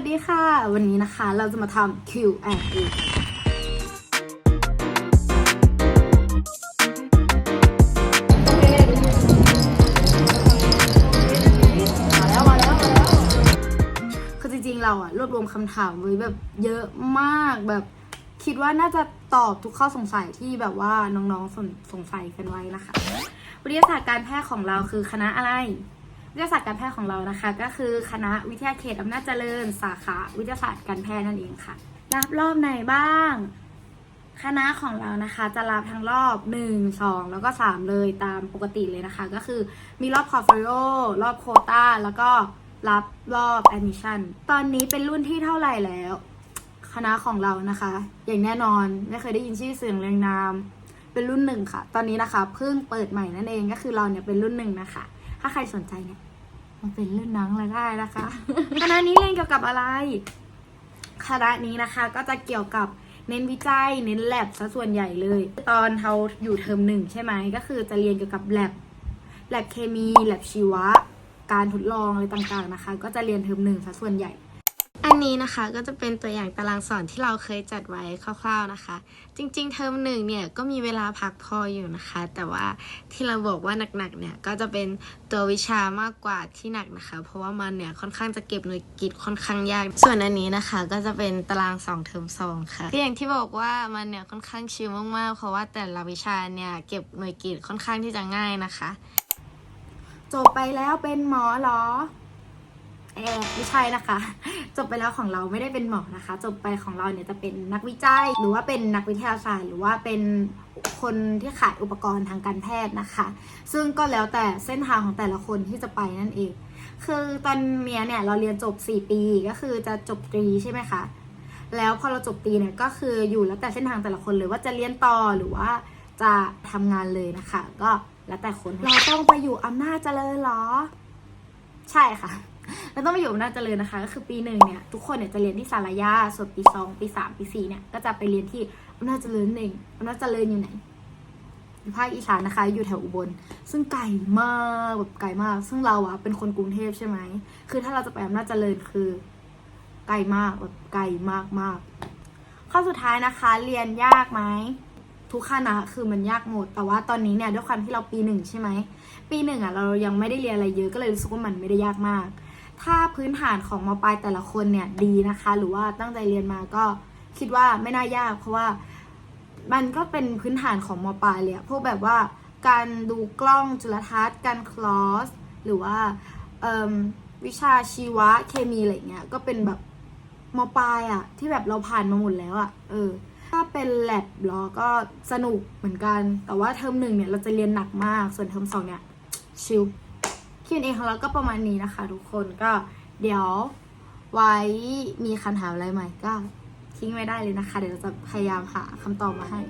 สวัสดีค่ะ วันนี้นะคะเราจะมาทำ Q&A มาแล้วมาแล้วมาแล้วคือจริงๆ เราอะรวบรวมคำถามไว้แบบเยอะมากแบบคิดว่าน่าจะตอบทุกข้อสงสัยที่แบบว่าน้องๆสสงสัยกันไว้นะคะ วิทยาศาสตร์การแพทย์ของเราคือคณะอะไร วิทยาศาสตร์การแพทย์ของเรานะคะ ก็คือคณะวิทยาเขตอำนาจเจริญ สาขาวิทยาศาสตร์การแพทย์นั่นเองค่ะ รับรอบไหนบ้าง คณะของเรานะคะจะรับทั้งรอบ 1 2 แล้วก็ 3 เลยตามปกติเลยนะคะ ก็คือมีรอบพอร์ตโฟลิโอรอบโคตาแล้วก็รับรอบแอดมิชชั่นตอนนี้เป็นรุ่นที่เท่าไหร่แล้ว คณะของเรานะคะ อย่างแน่นอนไม่เคยได้ยินชื่อเสียงเรียงนาม เป็นรุ่นหนึ่งค่ะ ตอนนี้นะคะเพิ่งเปิดใหม่นั่นเองก็คือเราเนี่ยเป็นรุ่นหนึ่งนะคะ ถ้าใครสนใจเนี่ย มันเป็นรุ่นน้องเราได้นะคะคณะนี้เรียนเกี่ยวกับอะไร คณะนี้นะคะก็จะเกี่ยวกับเน้นวิจัยเน้นแลบซะส่วนใหญ่เลย ตอนเราอยู่เทอมหนึ่งใช่ไหมก็คือจะเรียนเกี่ยวกับแลบแลบเคมีแลบชีวะ การทดลองอะไรต่างๆนะคะ ก็จะเรียนเทอมหนึ่งซะส่วนใหญ่ นนี้นะคะก็จะเป็นตัวอย่างตารางสอนที่เราเคยจัดไว้คร่าวๆนะคะ จริงๆ เทอมหนึ่งเนี่ยก็มีเวลาพักพออยู่นะคะ แต่ว่าที่เราบอกว่าหนักๆเนี่ยก็จะเป็นตัววิชามากกว่าที่หนักนะคะ เพราะว่ามันเนี่ยค่อนข้างจะเก็บหน่วยกิจค่อนข้างยาก ส่วนอันนี้นะคะก็จะเป็นตารางสองเทอมสองค่ะก็อย่างที่บอกว่ามันเนี่ยค่อนข้างชิลมากๆ เพราะว่าแต่ละวิชาเนี่ยเก็บหน่วยกิจค่อนข้างที่จะง่ายนะคะ จบไปแล้วเป็นหมอหรอ แอบไม่ใช่นะคะ จบไปแล้วของเราไม่ได้เป็นหมอนะคะ จบไปของเราเนี่ยจะเป็นนักวิจัย หรือว่าเป็นนักวิทยาศาสตร์ หรือว่าเป็นคนที่ขายอุปกรณ์ทางการแพทย์นะคะ ซึ่งก็แล้วแต่เส้นทางของแต่ละคนที่จะไปนั่นเอง คือตอนเนี้ยเนี่ยเราเรียนจบ 4 ปีก็คือจะจบตรีใช่ไหมคะแล้วพอเราจบตรีเนี่ยก็คืออยู่แล้วแต่เส้นทางแต่ละคนเลยว่าจะเรียนต่อหรือว่าจะทำงานเลยนะคะ ก็แล้วแต่คนเราต้องไปอยู่อำนาจเจริญเหรอ ใช่ค่ะ เราต้องไปอยู่อำนาจเจริญนะคะ ก็คือปีหนึ่งเนี่ยทุกคนเนี่ยจะเรียนที่สารยาส่วนปีสองปีสามปีสี่เนี่ยก็จะไปเรียนที่อำนาจเจริญหนั่งอำนาจเจริญอยู่ไหนอยู่ภาคอีสานนะคะ อยู่แถวอุบล ซึ่งไกลมากแบบไกลมาก ซึ่งเราอะเป็นคนกรุงเทพใช่ไหมคือถ้าเราจะไปอำนาจเจริญคือไกลมากแบบไกลมากมากข้อสุดท้ายนะคะ เรียนยากไหมทุกคณะคือมันยากหมด แต่ว่าตอนนี้เนี่ยด้วยความที่เราปีหนึ่งใช่ไหม ปีหนึ่งอะเรายังไม่ได้เรียนอะไรเยอะก็เลยรู้สึกว่ามันไม่ได้ยากมาก ถ้าพื้นฐานของมปลายแต่ละคนเนี่ยดีนะคะ หรือว่าตั้งใจเรียนมาก็คิดว่าไม่น่ายาก เพราะว่ามันก็เป็นพื้นฐานของมปลายเลยพวกแบบว่าการดูกล้องจุลทรรศน์ การคลอส หรือว่าวิชาชีวะเคมีอะไรเงี้ยก็เป็นแบบมปลายอะที่แบบเราผ่านมาหมดแล้วอะเออ ถ้าเป็นแลบเหรอก็สนุกเหมือนกัน แต่ว่าเทอมหนึ่งเนี่ยเราจะเรียนหนักมากส่วนเทอมสองเนี่ยชิล Q&A ของเราก็ประมาณนี้นะคะทุกคนก็เดี๋ยวไว้มีคำถามอะไรใหม่ก็ทิ้งไว้ได้เลยนะคะ เดี๋ยวเราจะพยายามหาคำตอบมาให้